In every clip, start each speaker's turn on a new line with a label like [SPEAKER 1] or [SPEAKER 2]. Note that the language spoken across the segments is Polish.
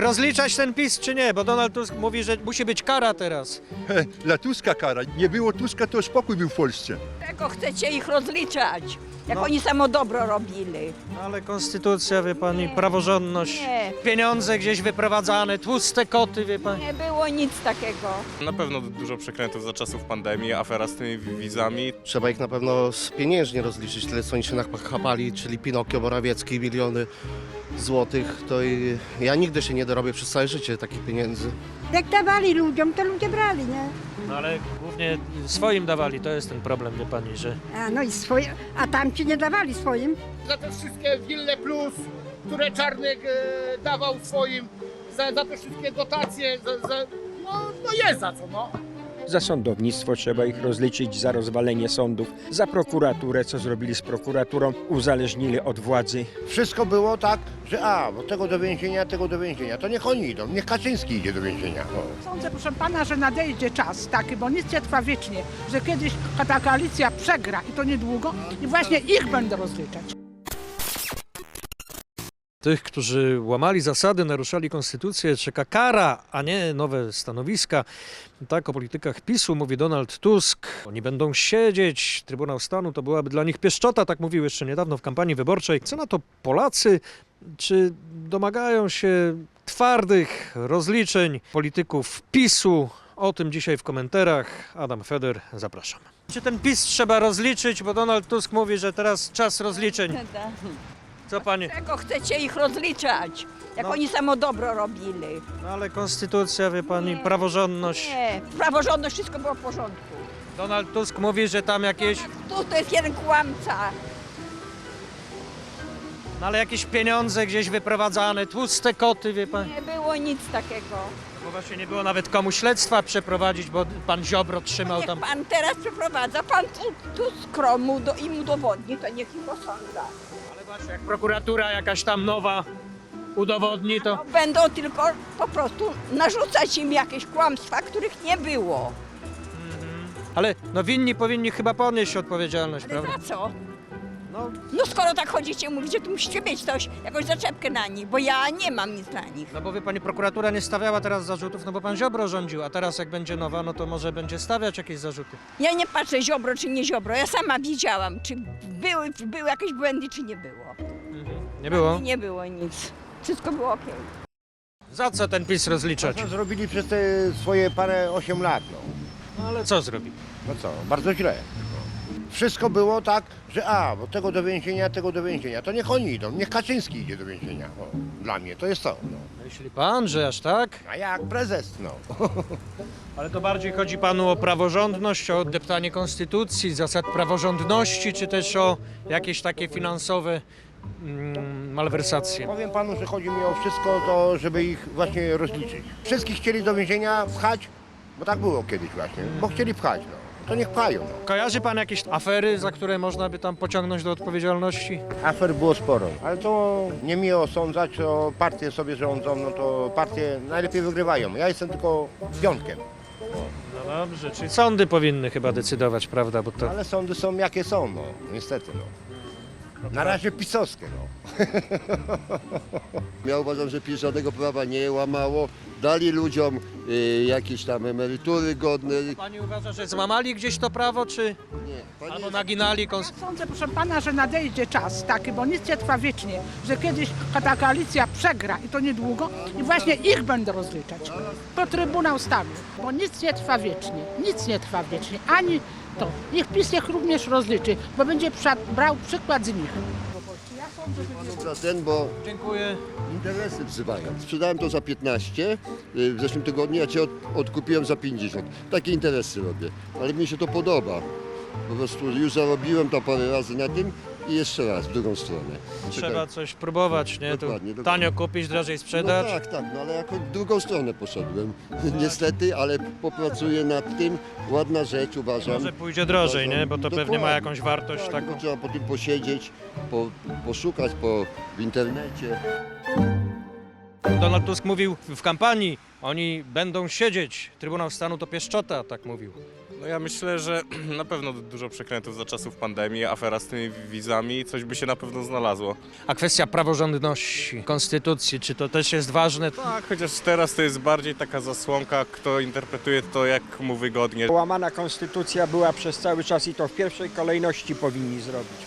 [SPEAKER 1] Rozliczać ten PiS czy nie? Bo Donald Tusk mówi, że musi być kara teraz.
[SPEAKER 2] Dla Tuska kara. Nie było Tuska, to spokój był w Polsce.
[SPEAKER 3] Czego chcecie ich rozliczać? Jak
[SPEAKER 1] No.
[SPEAKER 3] oni samo dobro robili.
[SPEAKER 1] Ale konstytucja, wie pani, praworządność,
[SPEAKER 3] Nie.
[SPEAKER 1] pieniądze gdzieś wyprowadzane, tłuste koty, wie pani.
[SPEAKER 3] Nie było nic takiego.
[SPEAKER 4] Na pewno dużo przekrętów za czasów pandemii, afera z tymi wizami.
[SPEAKER 5] Trzeba ich na pewno pieniężnie rozliczyć, tyle co oni się nachapali, czyli Pinokio, Morawiecki, miliony złotych. To i ja nigdy się nie dorobię przez całe życie takich pieniędzy.
[SPEAKER 6] Jak dawali ludziom, to ludzie brali, nie?
[SPEAKER 1] No ale głównie swoim dawali, to jest ten problem, wie pani, że...
[SPEAKER 6] A no i swoje, a tamci nie dawali swoim.
[SPEAKER 7] za te wszystkie Wille Plus, które Czarnek e, dawał swoim, za, za te wszystkie dotacje, za, za, no, no jest za co, no.
[SPEAKER 8] Za sądownictwo trzeba ich rozliczyć, za rozwalenie sądów, za prokuraturę, co zrobili z prokuraturą, uzależnili od władzy.
[SPEAKER 9] Wszystko było tak, że a, bo tego do więzienia, tego do więzienia. To niech oni idą, niech Kaczyński idzie do więzienia. O.
[SPEAKER 10] Sądzę, proszę pana, że nadejdzie czas taki, bo nic nie trwa wiecznie, że kiedyś ta koalicja przegra i to niedługo i właśnie ich będę rozliczać.
[SPEAKER 1] Tych, którzy łamali zasady, naruszali konstytucję, czeka kara, a nie nowe stanowiska. Tak o politykach PiSu mówi Donald Tusk. Oni będą siedzieć. Trybunał Stanu to byłaby dla nich pieszczota, tak mówił jeszcze niedawno w kampanii wyborczej. Co na to Polacy? Czy domagają się twardych rozliczeń polityków PiSu? O tym dzisiaj w komentarzach. Adam Feder, zapraszam. Czy ten PiS trzeba rozliczyć, bo Donald Tusk mówi, że teraz czas rozliczeń. Co panie?
[SPEAKER 3] Czego chcecie ich rozliczać? Jak
[SPEAKER 1] No.
[SPEAKER 3] oni samo dobro robili.
[SPEAKER 1] No ale konstytucja, wie pani, praworządność.
[SPEAKER 3] Nie. Praworządność, wszystko było w porządku.
[SPEAKER 1] Donald Tusk mówi, że tam jakieś,
[SPEAKER 3] Tu to jest jeden kłamca.
[SPEAKER 1] no ale jakieś pieniądze gdzieś wyprowadzane, tłuste koty, wie pani.
[SPEAKER 3] Nie było nic takiego.
[SPEAKER 1] Bo właśnie nie było nawet komu śledztwa przeprowadzić, bo pan Ziobro trzymał
[SPEAKER 3] Niech
[SPEAKER 1] tam.
[SPEAKER 3] pan teraz przeprowadza, pan tu, tu skromu do, im udowodni, to niech ich osądza.
[SPEAKER 1] Jak prokuratura jakaś tam nowa udowodni, to...
[SPEAKER 3] No, będą tylko po prostu narzucać im jakieś kłamstwa, których nie było.
[SPEAKER 1] Ale no winni powinni chyba ponieść odpowiedzialność,
[SPEAKER 3] Ale
[SPEAKER 1] prawda?
[SPEAKER 3] za co?
[SPEAKER 1] No,
[SPEAKER 3] No skoro tak chodzicie, mówicie, to musicie mieć coś, jakąś zaczepkę na nich, bo ja nie mam nic na nich.
[SPEAKER 1] no bo wie pani, prokuratura nie stawiała teraz zarzutów, no bo pan Ziobro rządził, a teraz jak będzie nowa, no to może będzie stawiać jakieś zarzuty.
[SPEAKER 3] Ja nie patrzę ziobro czy nie ziobro, ja sama widziałam, czy były, były jakieś błędy, czy nie było.
[SPEAKER 1] Nie było?
[SPEAKER 3] Nie było nic. Wszystko było ok.
[SPEAKER 1] Za co ten PiS rozliczać?
[SPEAKER 9] Co zrobili przez te swoje parę, osiem lat, no.
[SPEAKER 1] No ale co zrobi?
[SPEAKER 9] No co, bardzo źle. Wszystko było tak, że a, bo tego do więzienia, tego do więzienia. To niech oni idą, niech Kaczyński idzie do więzienia. O. Dla mnie to jest to, no.
[SPEAKER 1] Myśli pan, że aż tak?
[SPEAKER 9] A jak prezes, no.
[SPEAKER 1] Ale to bardziej chodzi panu o praworządność, o deptanie konstytucji, zasad praworządności, czy też o jakieś takie finansowe mm, malwersacje.
[SPEAKER 9] Powiem panu, że chodzi mi o wszystko to, żeby ich właśnie rozliczyć. Wszystkich chcieli do więzienia pchać, bo tak było kiedyś właśnie, bo chcieli pchać, no. To niech pchają, no.
[SPEAKER 1] Kojarzy pan jakieś afery, za które można by tam pociągnąć do odpowiedzialności?
[SPEAKER 9] Afer było sporo, ale to nie mi osądzać, to partie sobie rządzą, no to partie najlepiej wygrywają. Ja jestem tylko piątkiem,
[SPEAKER 1] No dobrze, czyli sądy powinny chyba decydować, prawda? Bo to...
[SPEAKER 9] ale sądy są jakie są, no. Niestety, no. Na razie pisowskie, no.
[SPEAKER 11] Ja uważam, że PiS żadnego prawa nie łamało. Dali ludziom y, jakieś tam emerytury godne.
[SPEAKER 1] Pani uważa, że złamali gdzieś to prawo, czy
[SPEAKER 11] Nie, pani
[SPEAKER 1] albo naginali
[SPEAKER 10] Ja
[SPEAKER 1] konstytucję?
[SPEAKER 10] sądzę, proszę pana, że nadejdzie czas taki, bo nic nie trwa wiecznie, że kiedyś ta koalicja przegra i to niedługo i właśnie ich będę rozliczać. To Trybunał Stanu, bo nic nie trwa wiecznie, nic nie trwa wiecznie, ani to. Niech PiS ich również rozliczy, bo będzie brał przykład z nich.
[SPEAKER 11] panu za ten, bo
[SPEAKER 1] Dziękuję.
[SPEAKER 11] interesy wzywają. Sprzedałem to za 15 y, w zeszłym tygodniu, a cię od, odkupiłem za 50. Takie interesy robię, ale mi się to podoba. Po prostu już zarobiłem tam parę razy na tym i jeszcze raz w drugą stronę.
[SPEAKER 1] Trzeba coś próbować, nie? Tu
[SPEAKER 11] Dokładnie, dokładnie.
[SPEAKER 1] tanio kupić, drożej
[SPEAKER 11] No
[SPEAKER 1] sprzedać.
[SPEAKER 11] tak, tak, no ale jako w drugą stronę poszedłem. Niestety, ale popracuję nad tym. Ładna rzecz uważam.
[SPEAKER 1] Może pójdzie drożej, nie? Bo to pewnie ma
[SPEAKER 11] Dokładnie.
[SPEAKER 1] jakąś wartość
[SPEAKER 11] Tak,
[SPEAKER 1] taką.
[SPEAKER 11] bo Trzeba po tym posiedzieć, po, poszukać po, w internecie.
[SPEAKER 1] Donald Tusk mówił w kampanii, oni będą siedzieć. Trybunał Stanu to pieszczota, tak mówił.
[SPEAKER 4] No ja myślę, że na pewno dużo przekrętów za czasów pandemii, afera z tymi wizami, coś by się na pewno znalazło.
[SPEAKER 1] A kwestia praworządności, konstytucji, czy to też jest ważne?
[SPEAKER 4] Tak, chociaż teraz to jest bardziej taka zasłonka, kto interpretuje to jak mu wygodnie.
[SPEAKER 8] Łamana konstytucja była przez cały czas i to w pierwszej kolejności powinni zrobić.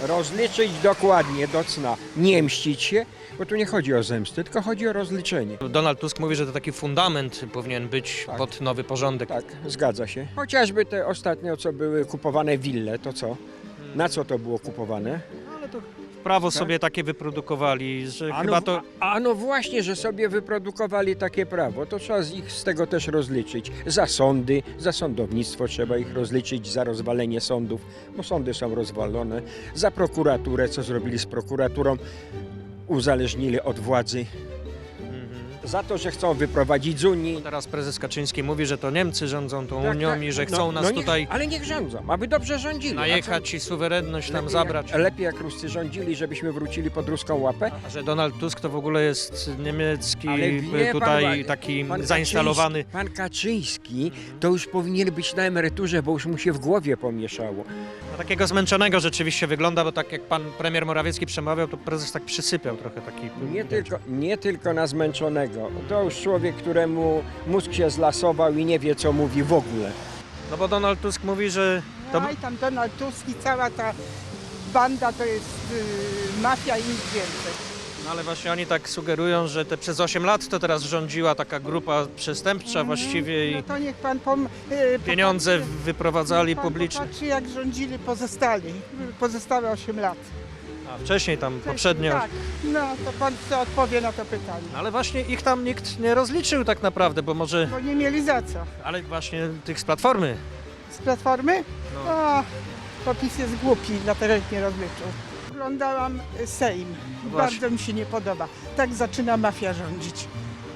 [SPEAKER 8] Rozliczyć dokładnie do cna, nie mścić się, bo tu nie chodzi o zemstę, tylko chodzi o rozliczenie.
[SPEAKER 1] Donald Tusk mówi, że to taki fundament powinien być
[SPEAKER 8] Tak.
[SPEAKER 1] pod nowy porządek.
[SPEAKER 8] Tak, zgadza się. Chociażby te ostatnio, co były kupowane wille, to co? Na co to było kupowane?
[SPEAKER 1] Prawo sobie takie wyprodukowali, że
[SPEAKER 8] A
[SPEAKER 1] chyba
[SPEAKER 8] no,
[SPEAKER 1] to...
[SPEAKER 8] a no właśnie, że sobie wyprodukowali takie prawo, to trzeba z ich z tego też rozliczyć. Za sądy, za sądownictwo trzeba ich rozliczyć, za rozwalenie sądów, bo sądy są rozwalone, za prokuraturę, co zrobili z prokuraturą, uzależnili od władzy, za to, że chcą wyprowadzić z Unii.
[SPEAKER 1] Teraz prezes Kaczyński mówi, że to Niemcy rządzą tą
[SPEAKER 8] Tak,
[SPEAKER 1] Unią
[SPEAKER 8] tak.
[SPEAKER 1] i że
[SPEAKER 8] No,
[SPEAKER 1] chcą nas
[SPEAKER 8] no niech-
[SPEAKER 1] tutaj
[SPEAKER 8] Ale niech rządzą, aby dobrze rządzili. A co-
[SPEAKER 1] najechać i suwerenność tam
[SPEAKER 8] lepiej
[SPEAKER 1] zabrać.
[SPEAKER 8] Jak, lepiej jak Ruscy rządzili, żebyśmy wrócili pod ruską łapę.
[SPEAKER 1] A że Donald Tusk to w ogóle jest niemiecki,
[SPEAKER 8] wie pan,
[SPEAKER 1] tutaj
[SPEAKER 8] pan-
[SPEAKER 1] taki
[SPEAKER 8] pan
[SPEAKER 1] zainstalowany.
[SPEAKER 8] Kaczyński, pan Kaczyński to już powinien być na emeryturze, bo już mu się w głowie pomieszało.
[SPEAKER 1] Na takiego zmęczonego rzeczywiście wygląda, bo tak jak pan premier Morawiecki przemawiał, to prezes tak przysypiał trochę taki.
[SPEAKER 8] Nie tylko, nie tylko na zmęczonego. To już człowiek, któremu mózg się zlasował i nie wie, co mówi w ogóle.
[SPEAKER 1] No bo Donald Tusk mówi, że to,
[SPEAKER 10] No i tam Donald Tusk i cała ta banda to jest y, mafia i nic więcej.
[SPEAKER 1] no ale właśnie oni tak sugerują, że te przez 8 lat to teraz rządziła taka grupa przestępcza właściwie i
[SPEAKER 10] No to niech pan pom, y,
[SPEAKER 1] pieniądze
[SPEAKER 10] popatrzy-
[SPEAKER 1] wyprowadzali
[SPEAKER 10] pan
[SPEAKER 1] publicznie.
[SPEAKER 10] Popatrzy jak rządzili pozostali, pozostałe 8 lat.
[SPEAKER 1] A wcześniej tam poprzednio.
[SPEAKER 10] Tak, no to pan co odpowie na to pytanie.
[SPEAKER 1] No ale właśnie ich tam nikt nie rozliczył tak naprawdę, bo może.
[SPEAKER 10] Bo nie mieli za co.
[SPEAKER 1] Ale właśnie tych z platformy.
[SPEAKER 10] Z Platformy?
[SPEAKER 1] No.
[SPEAKER 10] O, popis jest głupi, dlatego ich nie rozliczył. Oglądałam Sejm.
[SPEAKER 1] No właśnie.
[SPEAKER 10] Bardzo mi się nie podoba. Tak zaczyna mafia rządzić.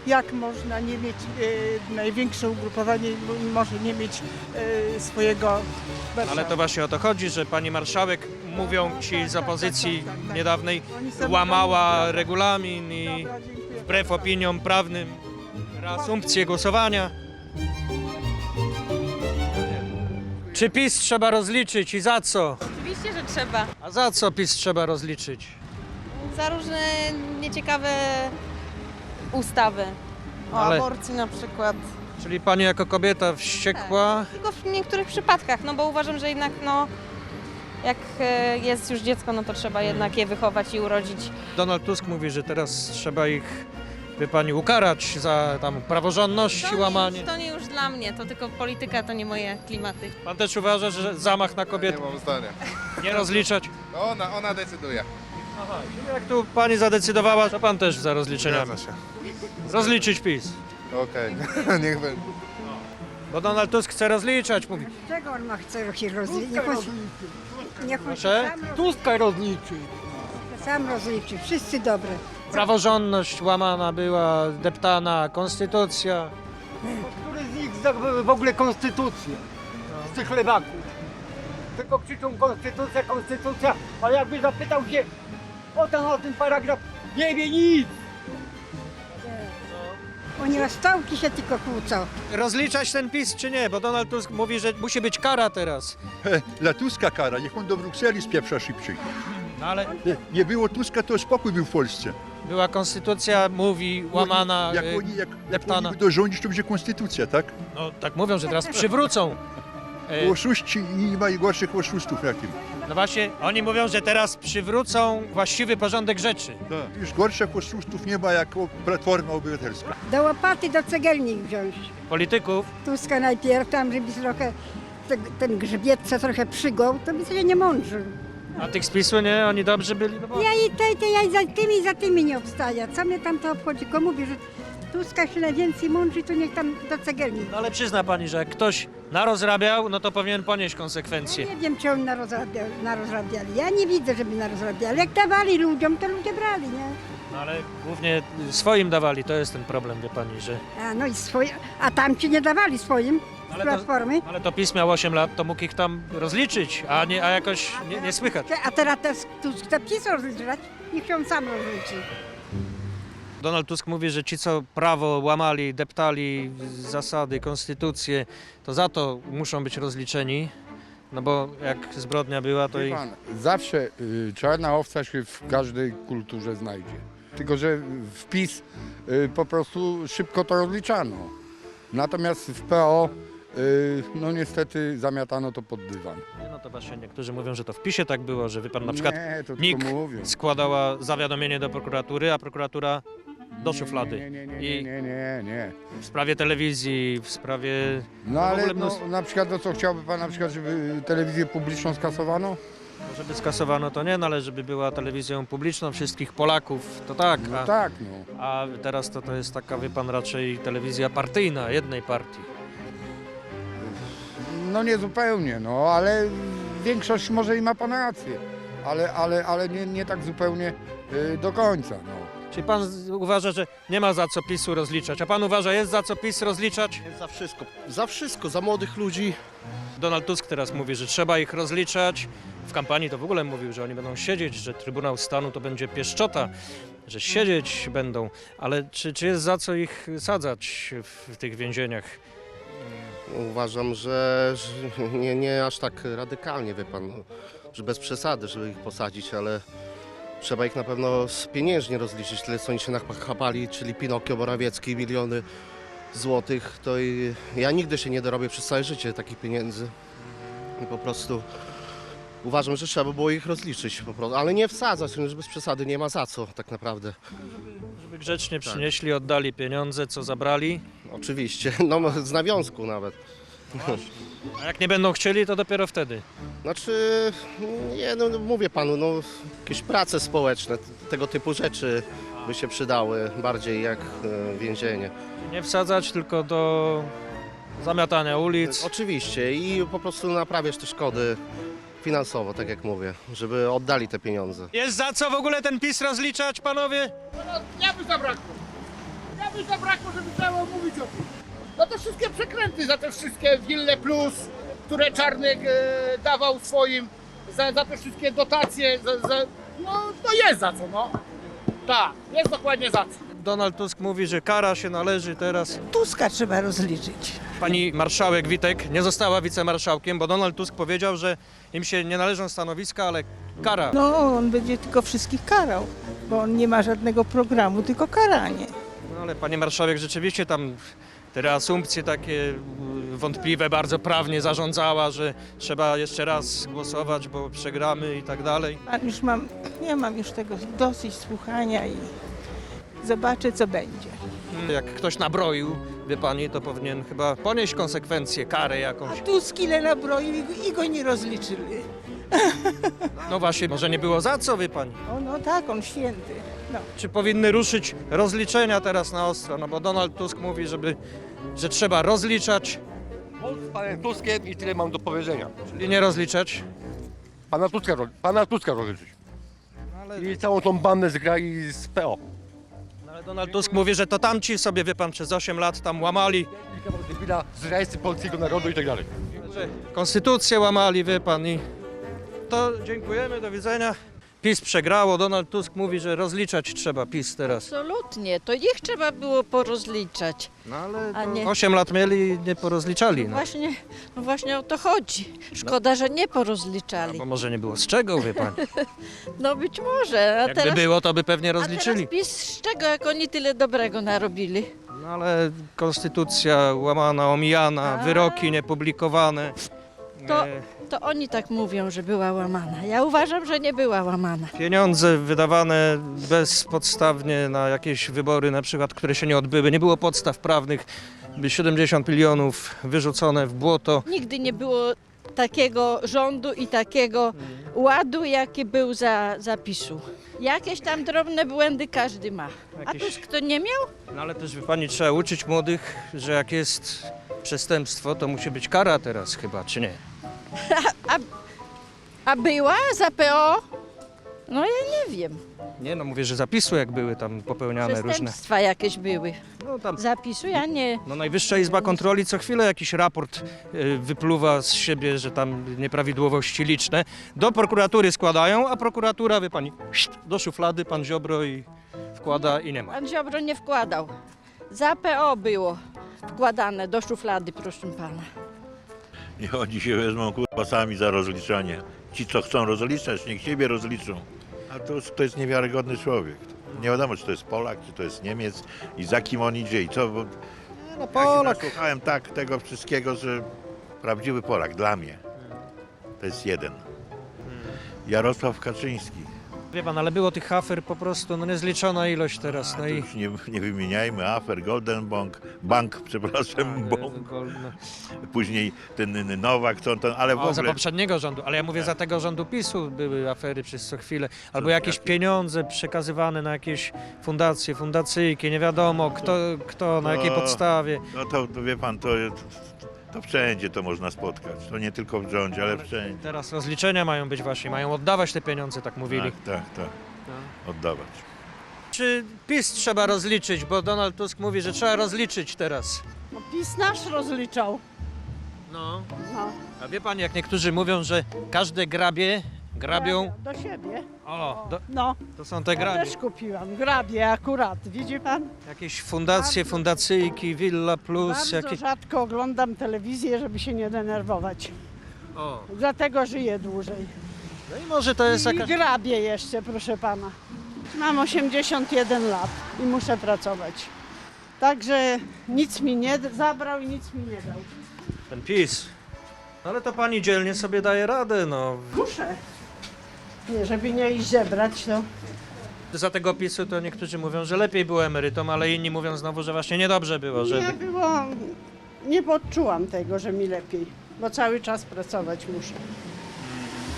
[SPEAKER 10] Jak można nie mieć, e, największe ugrupowanie m- może nie mieć e, swojego
[SPEAKER 1] Ale
[SPEAKER 10] marszałka.
[SPEAKER 1] to właśnie o to chodzi, że pani marszałek, mówią ci z opozycji
[SPEAKER 10] tak, tak, tak.
[SPEAKER 1] niedawnej, łamała regulamin i wbrew opiniom prawnym reasumpcję głosowania. Czy PiS trzeba rozliczyć i za co?
[SPEAKER 12] Oczywiście, że trzeba.
[SPEAKER 1] A za co PiS trzeba rozliczyć?
[SPEAKER 12] Za różne nieciekawe ustawy. O
[SPEAKER 1] Ale-
[SPEAKER 12] aborcji na przykład.
[SPEAKER 1] Czyli pani jako kobieta wściekła?
[SPEAKER 12] Tylko w niektórych przypadkach, no bo uważam, że jednak no jak e, jest już dziecko, no to trzeba jednak je wychować i urodzić.
[SPEAKER 1] Donald Tusk mówi, że teraz trzeba ich, wie pani, ukarać za tam praworządność i
[SPEAKER 12] nie,
[SPEAKER 1] łamanie.
[SPEAKER 12] to nie już dla mnie, to tylko polityka, to nie moje klimaty.
[SPEAKER 1] Pan też uważa, że zamach na kobietę
[SPEAKER 4] mam zdania.
[SPEAKER 1] nie rozliczać?
[SPEAKER 4] Ona, ona decyduje.
[SPEAKER 1] Aha, czyli jak tu pani zadecydowała, to pan też za rozliczeniami.
[SPEAKER 4] się.
[SPEAKER 1] Rozliczyć PiS.
[SPEAKER 4] Okej, niech będzie.
[SPEAKER 1] Bo Donald Tusk chce rozliczać, mówi.
[SPEAKER 6] Czego on ma chce się rozliczyć? Niech on, niech on się
[SPEAKER 1] Proszę?
[SPEAKER 6] sam,
[SPEAKER 7] Tuska rozliczy.
[SPEAKER 6] sam rozliczy. Wszyscy dobre.
[SPEAKER 1] Praworządność łamana była, deptana, konstytucja.
[SPEAKER 7] Który z nich zna w ogóle konstytucję? Z tych lewaków. Tylko krzyczą konstytucja, konstytucja, a jakby zapytał się o ten, o ten paragraf, nie wie nic.
[SPEAKER 6] Oni o stołki się tylko kłócą.
[SPEAKER 1] Rozliczać ten PiS czy nie? Bo Donald Tusk mówi, że musi być kara teraz.
[SPEAKER 2] He, Dla Tuska kara, niech on do Brukseli spieprza szybciej.
[SPEAKER 1] No ale
[SPEAKER 2] Nie, nie było Tuska, to spokój był w Polsce.
[SPEAKER 1] była konstytucja, mówi, łamana,
[SPEAKER 2] Jak
[SPEAKER 1] y,
[SPEAKER 2] oni, jak, jak
[SPEAKER 1] deptana.
[SPEAKER 2] oni dojrządzić, to będzie konstytucja, tak?
[SPEAKER 1] No tak mówią, że teraz przywrócą. Y,
[SPEAKER 2] Oszuści i nie ma gorszych oszustów na tym.
[SPEAKER 1] No właśnie, oni mówią, że teraz przywrócą właściwy porządek rzeczy.
[SPEAKER 2] Tak. Już gorszych oszustów nie ma jak Platforma Obywatelska.
[SPEAKER 6] Do łopaty do cegielni wziąć.
[SPEAKER 1] Polityków,
[SPEAKER 6] Tuska najpierw tam, żeby trochę te, ten grzbiet co trochę przygął, to by się nie mądrzył.
[SPEAKER 1] a tych z PiSu nie, oni dobrzy byli. No bo...
[SPEAKER 6] Ja i te, te, ja i za tymi i za tymi nie obstaję. Co mnie tam to obchodzi? Tylko mówię, że Tuska się najwięcej mądrzy, to niech tam do cegielni.
[SPEAKER 1] No ale przyzna pani, że jak ktoś narozrabiał, no to powinien ponieść konsekwencje.
[SPEAKER 6] Nie wiem, czy oni narozrabiali, narozrabiali. Ja nie widzę, żeby narozrabiali. Jak dawali ludziom, to ludzie brali, nie?
[SPEAKER 1] No ale głównie swoim dawali, to jest ten problem, wie pani, że...
[SPEAKER 6] A no i swoje, a tamci nie dawali swoim z
[SPEAKER 1] Ale to-
[SPEAKER 6] platformy.
[SPEAKER 1] Ale to PiS miał 8 lat, to mógł ich tam rozliczyć, a, nie, a jakoś nie, nie słychać.
[SPEAKER 6] A teraz też Tusk chce PiS rozliczać, niech się on sam rozliczy.
[SPEAKER 1] Donald Tusk mówi, że ci, co prawo łamali, deptali zasady, konstytucję, to za to muszą być rozliczeni. No bo jak zbrodnia była, to
[SPEAKER 13] Wie
[SPEAKER 1] i...
[SPEAKER 13] pan, zawsze y, czarna owca się w każdej kulturze znajdzie. Tylko, że wpis y, po prostu szybko to rozliczano. Natomiast w PO y, no niestety zamiatano to pod dywan.
[SPEAKER 1] No to właśnie niektórzy mówią, że to w PiSie tak było, że wie pan na przykład
[SPEAKER 13] nie, to
[SPEAKER 1] NIK
[SPEAKER 13] mówią.
[SPEAKER 1] składała zawiadomienie do prokuratury, a prokuratura do szuflady.
[SPEAKER 13] Nie, nie, nie, nie,
[SPEAKER 1] I
[SPEAKER 13] nie, nie, nie.
[SPEAKER 1] w sprawie telewizji, w sprawie...
[SPEAKER 13] No
[SPEAKER 1] w
[SPEAKER 13] ale
[SPEAKER 1] ogóle
[SPEAKER 13] no,
[SPEAKER 1] mnóstwo-
[SPEAKER 13] na przykład to co chciałby pan na przykład, żeby telewizję publiczną skasowano?
[SPEAKER 1] No, Żeby skasowano to nie, no ale żeby była telewizją publiczną wszystkich Polaków, to tak.
[SPEAKER 13] No
[SPEAKER 1] A,
[SPEAKER 13] tak, no.
[SPEAKER 1] a teraz to, to jest taka, wie pan, raczej telewizja partyjna, jednej partii.
[SPEAKER 13] No nie zupełnie, no ale większość może i ma pan rację. Ale, ale, ale nie, nie tak zupełnie y, do końca, no.
[SPEAKER 1] Czy pan z- uważa, że nie ma za co PiSu rozliczać? A pan uważa, jest za co PiS rozliczać?
[SPEAKER 5] Za wszystko, za wszystko, za młodych ludzi.
[SPEAKER 1] Donald Tusk teraz mówi, że trzeba ich rozliczać. W kampanii to w ogóle mówił, że oni będą siedzieć, że Trybunał Stanu to będzie pieszczota, że siedzieć będą. Ale czy, czy jest za co ich sadzać w, w tych więzieniach?
[SPEAKER 5] Uważam, że, że nie, nie aż tak radykalnie, wie pan, że bez przesady, żeby ich posadzić, ale trzeba ich na pewno pieniężnie rozliczyć, tyle co oni się nachapali, czyli Pinokio, Morawiecki, miliony złotych, to i ja nigdy się nie dorobię przez całe życie takich pieniędzy. I po prostu uważam, że trzeba by było ich rozliczyć po prostu, ale nie wsadzać, że bez przesady nie ma za co tak naprawdę.
[SPEAKER 1] Żeby grzecznie przynieśli, oddali pieniądze, co zabrali.
[SPEAKER 5] Oczywiście, no z nawiązku nawet.
[SPEAKER 1] A jak nie będą chcieli, to dopiero wtedy.
[SPEAKER 5] Znaczy, nie, no, no mówię panu, no, jakieś prace społeczne, t- tego typu rzeczy by się przydały bardziej jak e, więzienie.
[SPEAKER 1] Nie wsadzać, tylko do zamiatania ulic.
[SPEAKER 5] Oczywiście i po prostu naprawiać te szkody finansowo, tak jak mówię, żeby oddali te pieniądze.
[SPEAKER 1] Jest za co w ogóle ten PiS rozliczać, panowie?
[SPEAKER 7] Ja by zabrakło. Ja by zabrakło, żeby trzeba mówić o tym. No to wszystkie przekręty za te wszystkie Wille Plus, które Czarnek e, dawał swoim, za, za te wszystkie dotacje, za, za, no to jest za co, no. Tak, jest dokładnie za co.
[SPEAKER 1] Donald Tusk mówi, że kara się należy teraz.
[SPEAKER 14] Tuska trzeba rozliczyć.
[SPEAKER 1] Pani marszałek Witek nie została wicemarszałkiem, bo Donald Tusk powiedział, że im się nie należą stanowiska, ale kara.
[SPEAKER 14] No, on będzie tylko wszystkich karał, bo on nie ma żadnego programu, tylko karanie.
[SPEAKER 1] No ale pani marszałek rzeczywiście tam te reasumpcje takie y, wątpliwe, bardzo prawnie zarządzała, że trzeba jeszcze raz głosować, bo przegramy i tak dalej.
[SPEAKER 14] A już mam, ja mam już tego dosyć słuchania i zobaczę, co będzie.
[SPEAKER 1] Jak ktoś nabroił, wie pani, to powinien chyba ponieść konsekwencje, karę
[SPEAKER 14] A
[SPEAKER 1] jakąś.
[SPEAKER 14] Tusk ile nabroił i go, i go nie rozliczyli.
[SPEAKER 1] No właśnie, może nie było za co, wie pani.
[SPEAKER 14] O, no tak, on święty. No.
[SPEAKER 1] Czy powinny ruszyć rozliczenia teraz na ostro? No bo Donald Tusk mówi, żeby, że trzeba rozliczać,
[SPEAKER 15] Z panem Tuskiem i tyle mam do powiedzenia.
[SPEAKER 1] czyli nie rozliczać.
[SPEAKER 15] Pana Tuska, pana Tuska rozliczyć.
[SPEAKER 1] Ale,
[SPEAKER 15] I całą tą bandę z grali z PO.
[SPEAKER 1] ale Donald Tusk mówi, że to tamci sobie, wie pan, przez 8 lat tam łamali,
[SPEAKER 15] Debila, zdrajcy polskiego narodu i tak dalej.
[SPEAKER 1] że konstytucję łamali, wie pan. I to dziękujemy, do widzenia. PiS przegrało, Donald Tusk mówi, że rozliczać trzeba PiS teraz.
[SPEAKER 16] Absolutnie, to ich trzeba było porozliczać.
[SPEAKER 1] No ale
[SPEAKER 16] A nie.
[SPEAKER 1] 8 lat mieli i nie porozliczali. No.
[SPEAKER 16] Właśnie, no właśnie o to chodzi. Szkoda, że nie porozliczali.
[SPEAKER 1] Bo może nie było z czego, wie pan.
[SPEAKER 16] No być może, a
[SPEAKER 1] Jakby
[SPEAKER 16] teraz,
[SPEAKER 1] było, to by pewnie
[SPEAKER 16] a teraz
[SPEAKER 1] rozliczyli.
[SPEAKER 16] PiS z czego, jak oni tyle dobrego narobili?
[SPEAKER 1] No ale konstytucja łamana, omijana, wyroki niepublikowane.
[SPEAKER 16] To-
[SPEAKER 1] E,
[SPEAKER 16] To oni tak mówią, że była łamana. Ja uważam, że nie była łamana.
[SPEAKER 1] Pieniądze wydawane bezpodstawnie na jakieś wybory, na przykład, które się nie odbyły. Nie było podstaw prawnych, by 70 milionów wyrzucone w błoto.
[SPEAKER 16] Nigdy nie było takiego rządu i takiego ładu, jaki był za zapisu. Jakieś tam drobne błędy każdy ma. A
[SPEAKER 1] Jakieś-
[SPEAKER 16] Tusk to nie miał?
[SPEAKER 1] No ale też, wie pani, trzeba uczyć młodych, że jak jest przestępstwo, to musi być kara teraz chyba, czy nie?
[SPEAKER 16] A była za PO? No ja nie wiem.
[SPEAKER 1] Nie, no mówię, że zapisu jak były tam popełniane różne.
[SPEAKER 16] Przestępstwa jakieś były.
[SPEAKER 1] No tam
[SPEAKER 16] Zapisu ja nie.
[SPEAKER 1] No Najwyższa Izba Kontroli co chwilę jakiś raport y, wypluwa z siebie, że tam nieprawidłowości liczne. Do prokuratury składają, a prokuratura, wie pani, do szuflady pan Ziobro i wkłada i nie ma.
[SPEAKER 3] Pan Ziobro nie wkładał. Za PO było wkładane do szuflady, proszę pana.
[SPEAKER 17] Niech oni się wezmą kurwa sami za rozliczanie. Ci, co chcą rozliczać, niech siebie rozliczą. A to, to jest niewiarygodny człowiek. Nie wiadomo, czy to jest Polak, czy to jest Niemiec i za kim on idzie i co. Bo
[SPEAKER 1] No
[SPEAKER 17] ja
[SPEAKER 1] Polak.
[SPEAKER 17] tak tego wszystkiego, że prawdziwy Polak dla mnie to jest jeden. Jarosław Kaczyński.
[SPEAKER 1] Wie pan, ale było tych afer po prostu no niezliczona ilość teraz. No i...
[SPEAKER 17] już nie, nie wymieniajmy afer, Golden Bank, Bank, przepraszam, Bank.
[SPEAKER 1] No.
[SPEAKER 17] później ten Nowak, co on tam, ale w
[SPEAKER 1] O, za
[SPEAKER 17] ogóle...
[SPEAKER 1] poprzedniego rządu, ale ja mówię za tego rządu PiSu były afery przez co chwilę, albo jakieś pieniądze przekazywane na jakieś fundacje, fundacyjki, nie wiadomo kto, kto na jakiej podstawie.
[SPEAKER 17] No to, to wie pan, to, to wszędzie to można spotkać. To nie tylko w rządzie, ale wszędzie.
[SPEAKER 1] Teraz rozliczenia mają być właśnie, mają oddawać te pieniądze, tak mówili.
[SPEAKER 17] Tak, tak, tak. Oddawać.
[SPEAKER 1] Czy PiS trzeba rozliczyć, bo Donald Tusk mówi, że trzeba rozliczyć teraz.
[SPEAKER 10] No, PiS nasz rozliczał.
[SPEAKER 1] No.
[SPEAKER 10] No,
[SPEAKER 1] A wie pan, jak niektórzy mówią, że każde grabie grabią...
[SPEAKER 10] do siebie.
[SPEAKER 1] O, do,
[SPEAKER 10] No,
[SPEAKER 1] to są te
[SPEAKER 10] ja
[SPEAKER 1] grabie.
[SPEAKER 10] też kupiłam. Grabie akurat, widzi pan?
[SPEAKER 1] Jakieś fundacje, fundacyjki, Villa Plus,
[SPEAKER 10] Bardzo
[SPEAKER 1] jakieś...
[SPEAKER 10] rzadko oglądam telewizję, żeby się nie denerwować.
[SPEAKER 1] O,
[SPEAKER 10] Dlatego żyję dłużej.
[SPEAKER 1] no i może to jest
[SPEAKER 10] I
[SPEAKER 1] jakaś...
[SPEAKER 10] grabię jeszcze, proszę pana. Mam 81 lat i muszę pracować. Także nic mi nie d- zabrał i nic mi nie dał.
[SPEAKER 1] Ten PiS. No ale to pani dzielnie sobie daje radę, no.
[SPEAKER 10] Muszę. Nie, żeby nie iść zebrać, to
[SPEAKER 1] Za tego PiSu to niektórzy mówią, że lepiej było emerytom, ale inni mówią znowu, że właśnie niedobrze było, że...
[SPEAKER 10] nie było, nie poczułam tego, że mi lepiej, bo cały czas pracować muszę.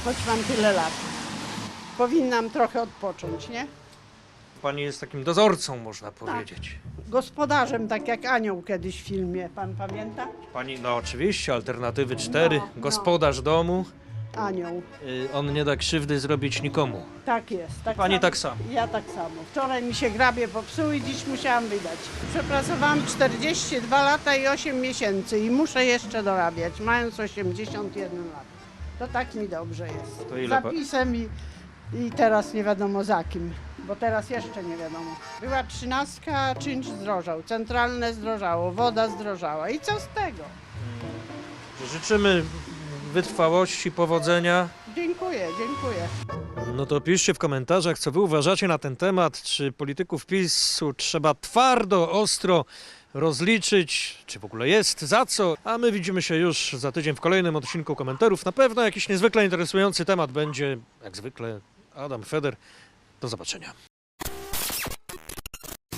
[SPEAKER 10] Choć mam tyle lat. Powinnam trochę odpocząć, nie?
[SPEAKER 1] Pani jest takim dozorcą, można powiedzieć.
[SPEAKER 10] Gospodarzem, tak jak Anioł kiedyś w filmie, pan pamięta?
[SPEAKER 1] Pani, no oczywiście, Alternatywy 4,
[SPEAKER 10] No, no.
[SPEAKER 1] gospodarz domu,
[SPEAKER 10] Anioł.
[SPEAKER 1] y, on nie da krzywdy zrobić nikomu.
[SPEAKER 10] Tak jest. Tak
[SPEAKER 1] Pani
[SPEAKER 10] samo.
[SPEAKER 1] tak samo.
[SPEAKER 10] Ja tak samo. Wczoraj mi się grabie popsuły i dziś musiałam wydać. Przepracowałam 42 lata i 8 miesięcy i muszę jeszcze dorabiać, mając 81 lat. To tak mi dobrze jest.
[SPEAKER 1] To ile pa-
[SPEAKER 10] Zapisem i, i teraz nie wiadomo za kim, bo teraz jeszcze nie wiadomo. Była trzynastka, czynsz zdrożał, centralne zdrożało, woda zdrożała i co z tego?
[SPEAKER 1] Życzymy wytrwałości, powodzenia.
[SPEAKER 10] Dziękuję, dziękuję.
[SPEAKER 1] No to piszcie w komentarzach, co wy uważacie na ten temat. Czy polityków PiSu trzeba twardo, ostro rozliczyć, czy w ogóle jest, za co? A my widzimy się już za tydzień w kolejnym odcinku komentarów. Na pewno jakiś niezwykle interesujący temat będzie, jak zwykle, Adam Feder. Do zobaczenia.